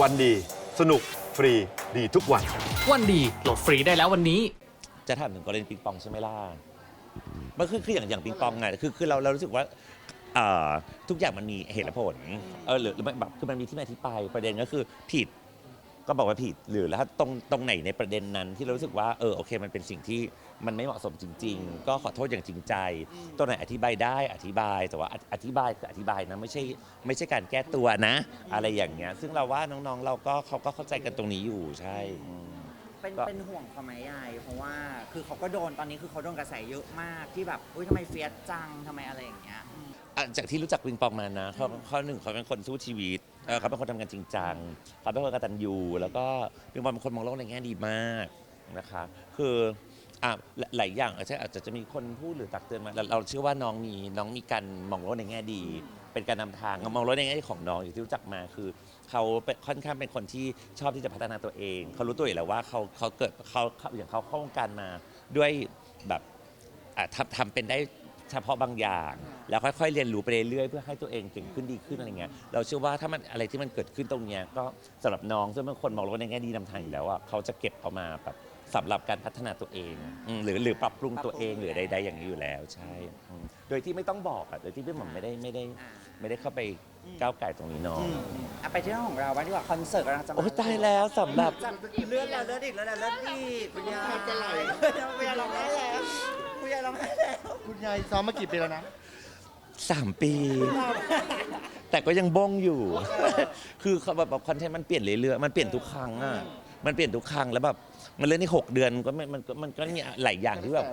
วันดี สนุกฟรีดีทุกวัน วันดีโหลดฟรีได้แล้ววันนี้ จะถามถึงกรณีปิงปองใช่ไหมล่ะ มันคือคืออย่างอย่างปิงปองไงคือคือเราเรารู้สึกว่าเอ่อทุกอย่างมันมีเหตุและผลเออหรือหรือไม่แบบคือมันมีที่มาที่ไปประเด็นก็คือผิด ก็บอกว่าผิดหรือแล้วถ้าตรงตรงไหนในประเด็นนั้นที่เรารู้สึกว่าเออโอเค มันเป็นสิ่งที่มันไม่เหมาะสมจริง ๆ ก็ขอโทษอย่างจริงใจตัวไหนอธิบายได้อธิบายแต่ว่าออธิบายคืออธิบายนะไม่ใช่ไม่ใช่การแก้ตัวนะ อะไรอย่างเงี้ย ซึ่งเราว่าน้องๆ เราก็เขาก็เข้าใจกันตรงนี้อยู่ใช่อืมเป็นก็ เป็นห่วงเขาไหมยายเพราะว่าคือเขาก็โดนตอนนี้คือเขาโดนกระแสเยอะมากที่แบบอุ้ยทำไมเฟียสจังทำไมอะไรอย่างเงี้ยอืมอะจากที่รู้จักปิงปองมานะเขาเขาหนึ่งเขาเป็นคนสู้ชีวิต เอ่อเขาเป็นคนทำงานจริงจังเขาเป็นคนกตัญญูแล้วก็ปิงปองเป็นคนมองโลกในแง่ดีมากนะคะ คืออะหลหลายอย่างอาจจะอาจะจะมีคนพูดหรือตักเตือนมาเราเราเชื่อว่าน้องมีน้องมีการมองโลกในแง่ดี เป็นการนำทางมองโลกในแง่ดีของน้องอย่างที่รู้จักมาคือเขาเป็นค่อนข้างเป็นคนที่ชอบที่จะพัฒนาตัวเองเขารู้ตัวอยู่แล้วว่าเขาเขาเกิดเขาเขาอย่างเขาเข้าวงการมาด้วยแบบ อะทำทำเป็นได้ เฉพาะบางอย่าง แล้วค่อยๆเรียนรู้ไปเรื่อยๆเพื่อให้ตัวเองเก่งขึ้นดีขึ้นอะไรเงี้ยเราเชื่อว่าถ้ามันอะไรที่มันเกิดขึ้นตรงเนี้ยก็สำหรับน้องซึ่งบางคนมองว่าในแง่ดีนำทางอยู่แล้วอะเขาจะเก็บเอามาแบบสำหรับการพัฒนาตัวเองอืมหรือหรือปรับปรุงตัวเองหรือใดๆอย่างนี้อยู่แล้วใช่อืมโดยที่ไม่ต้องบอกอะโดยที่พี่หม่อมไม่ได้ไม่ได้อ่าไม่ได้เข้าไปก้าวไก่ตรงนี้เน้องอืมอะไปที่เรื่องของเราบ้างดีกว่าคอนเสิร์ตกำลังจะมาโอ้ยตายแล้วสำหรับจะเลื่อนแล้วเลื่อนอีกแล้วเลื่อนอีกคุณยายจะไหลคุณยายร้องไห้แล้วคุณยาย ร้องไห้แล้วคุณยายซ้อมมากี่ปีแล้วนะสามปี แต่ก็ยังบ้งอยู่ คือเขาแบบคอนเทนต์มันเปลี่ยนเรื่อยๆ มันเปลี่ยนทุกครั้งอะ มันเปลี่ยนทุกครั้งแล้วแบบมันเล่นที่หกเดือนก็ไม่มันก็มันก็มีหลายอย่างที่แบบ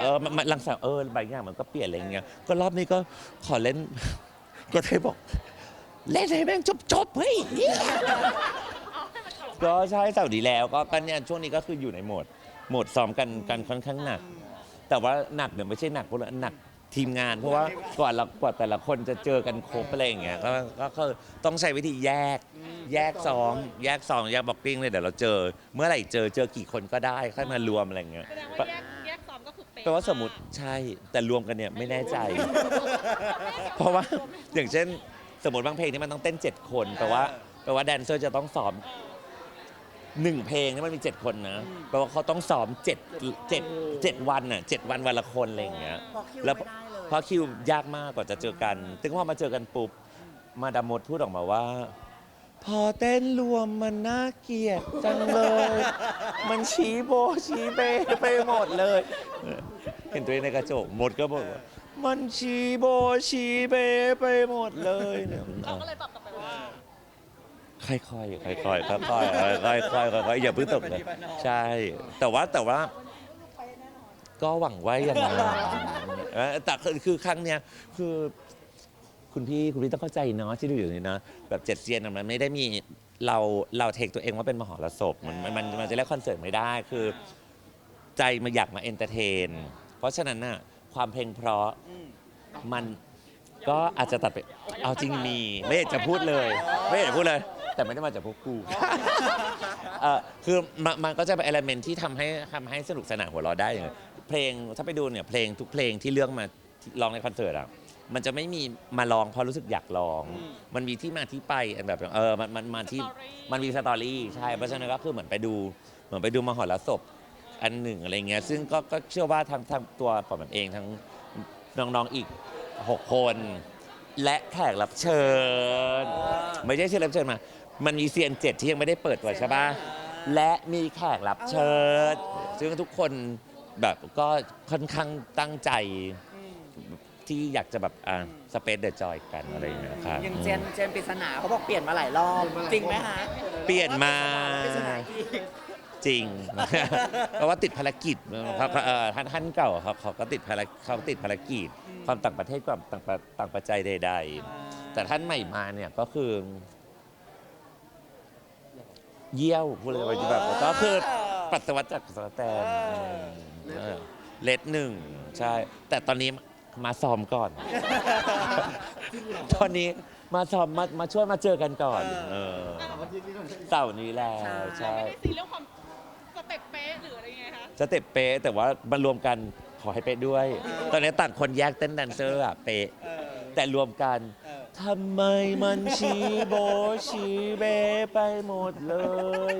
เออมันมันลังสารเออบางอย่างมันก็เปลี่ยนอะไรอย่างเงี้ย ก็รอบนี้ก็ขอเล่น ก็ได้บอก เล่นให้แม่งจบจบๆเฮ้ยเหี้ย ก็ใช่เสาร์ดีแล้วก็ก็เนี่ยช่วงนี้ก็คืออยู่ในโหมดโหมดซ้อมกันกันค่อนข้างหนัก แต่ว่าหนักเนี่ยไม่ใช่หนักพวกเราหนักทีมงาน เพราะว่ากว่าเรากว่าแต่ละคนจะเจอกันครบอะไรอย่างเงี้ยก็ก็คือต้องใช้วิธีแยก แยกซ้อมแยกซ้อมแยกบ็อกกิ้งเลยเดี๋ยวเราเจอ เมื่อไหร่เจอเจอกี่คนก็ได้ค่อยมารวมอะไรอย่างเงี้ย แสดงว่าแยกแยกซ้อมก็คือเป๊ะแปลว่าสมมติใช่แต่รวมกันเนี่ยไม่แน่ใจ เพราะว่าอย่างเช่น สมมติบางเพลงที่มันต้องเต้น 7 คนแปลว่าแปลว่าแดนเซอร์จะต้องซ้อม หนึ่งเพลงนี่มันมี 7 คนนะแปลว่าเขาต้องซ้อม7 7 7วันน่ะ7วันวันละคนอะไรอย่างเงี้ยพอคิวแล้วไม่ได้เลย เพราะคิวยากมากกว่าจะเจอกันถึงพอมาเจอกันปุ๊บมาดามมดพูดออกมาว่า พอเต้นรวมมันน่าเกลียดจังเลย มันชี้โบชี้เบไปหมดเลย เห็นตัวเองในกระจกมดก็บอกว่า มันชี้โบชี้เบไปหมดเลยเนี่ย เราก็เลยตอบกลับไปว่า ค่อยๆค่อยๆค่อยๆค่อยๆค่อยๆค่อยๆค่อยๆอย่าเพิ่งตกเลยใช่ แต่ว่าแต่ว่า ก็หวังไว่าอย่างนั้นเออแต่คือคือครั้งเนี้ยคือคุณพี่คุณพี่ต้องเข้าใจเนาะที่ดูอยู่นี่นะแบบเจ็ดเซียนน่ะมันไม่ได้มีเราเราเทคตัวเองว่าเป็นมหรสพมันมันมันมันจะเรียกคอนเสิร์ตไม่ได้คือ ใจมันอยากมาเอนเตอร์เทน เพราะฉะนั้นน่ะความเพลงเพราะมมันก็อาจจะตัดไปเอาจริงมี ไม่อยากจะพูดเลย ไม่อยากจะพูดเลย แต่ไม่ได้มาจากพวกกูเออคือมันมันก็จะเป็นเอลเมนที่ทำให้ทำให้สนุกสนานหัวเราะได้อย่างเงี้ยเพลงถ้าไปดูเนี่ยเพลงทุกเพลงที่เลือกมาที่ร้องในคอนเสิร์ตอะมันจะไม่มีมาร้องเพราะรู้สึกอยากร้อง มันมีที่มาที่ไปแบบเออมันมันมาที่ Story มันมีสตอรี่ใช่เพราะฉะนั้นก็คือเหมือนไปดูเหมือนไปดูมหรสพ อันหนึ่งอะไรเงี้ยซึ่งก็ก็เชื่อว่าทั้งทั้งตัวปอมเองทั้งน้องๆอีก 6 คน และแขกรับเชิญ ไม่ใช่เชิญรับเชิญมา มันมีเซียนเจ็ดที่ยังไม่ได้เปิดตัวใช่ปะและมีแขกรับเชิญซึ่งทุกคนแบบก็ค่อนข้างตั้งใจที่อยากจะแบบอ่าสเปซเดอะจอยกันอะไรอย่างเงี้ยครับยังเจนเจนปริศนาเขาบอกเปลี่ยนมาหลายรอบจริงไหมฮะเปลี่ยนมาปริศนาอีก จริง เพราะว่าติดภารกิจครับเอ่อท่านท่านเก่าครับเขาก็ติดภารเขาติดภารกิจ ความต่างประเทศความต่างประต่างปัจจัยใด ๆ แต่ท่านใหม่มาเนี่ยก็คือ เยี่ยวพูดเลยว่าแบบก็คือปัสสาวะจากสแตนเออเลดหนึ่งใช่ แต่ตอนนี้มาซ้อมก่อน ตอนนี้มาซ้อมมามาช่วยมาเจอกันก่อนเออเสาร์นี้แล้วใช่ ไม่ได้ซีเรื่องความสเต็ปเป๊ะหรืออะไรไงคะสเต็ปเป๊ะแต่ว่ามารวมกันขอให้เป๊ะด้วย ตอนนี้ต่างคนแยกเต้นแดนเซอร์อะเป๊ะเออแต่รวมกันเออ ทำไมมันชีโบชีเบไปหมดเลย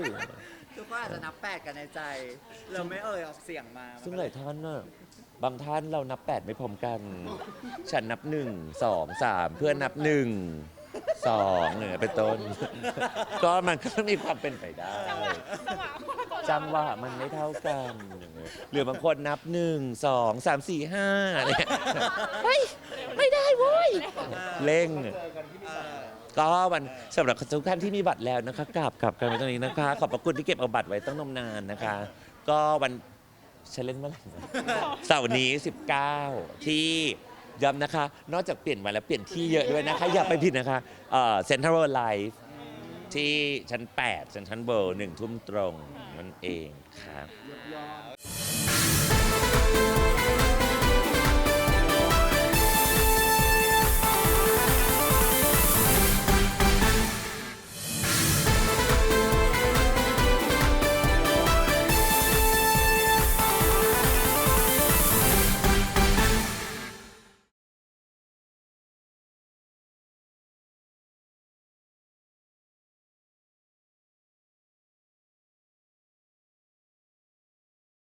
ทุกคนอาจจะนับแปดกันในใจ เราไม่เอ่ยออกเสียงมาซึ่งหลายท่านน่ะบางท่านเรานับแปดไม่พร้อมกัน ฉันนับหนึ่งสองสามเพื่อนนับหนึ่งสองเนี่ยเป็นต้น ก็มันก็มีความเป็นไปได้ จังหวะจังหวะจังหวะมันไม่เท่ากัน หรือบางคนนับหนึ่งสองสามสี่ห้าเนี่ยเฮ้ยไม่ได้เว้ยเร่ง ก็วันสำหรับทุกท่านที่มีบัตรแล้วนะคะกลับกลับกันไปตรงนี้นะคะ ขอบพระคุณที่เก็บเอาบัตรไว้ตั้งนมนานนะคะ ก็วันฉันเล่นเมื่อไหร่นะเสาร์นี้ 19 ที่ย้ำนะคะ นอกจากเปลี่ยนวันแล้วเปลี่ยนที่เยอะด้วยนะคะ อย่าไปผิดนะคะเซ็นทรัลไลฟ์ ที่ชั้น8ชั้นชั้นเบอร์หนึ่งทุ่มตรงนั่นเองครับ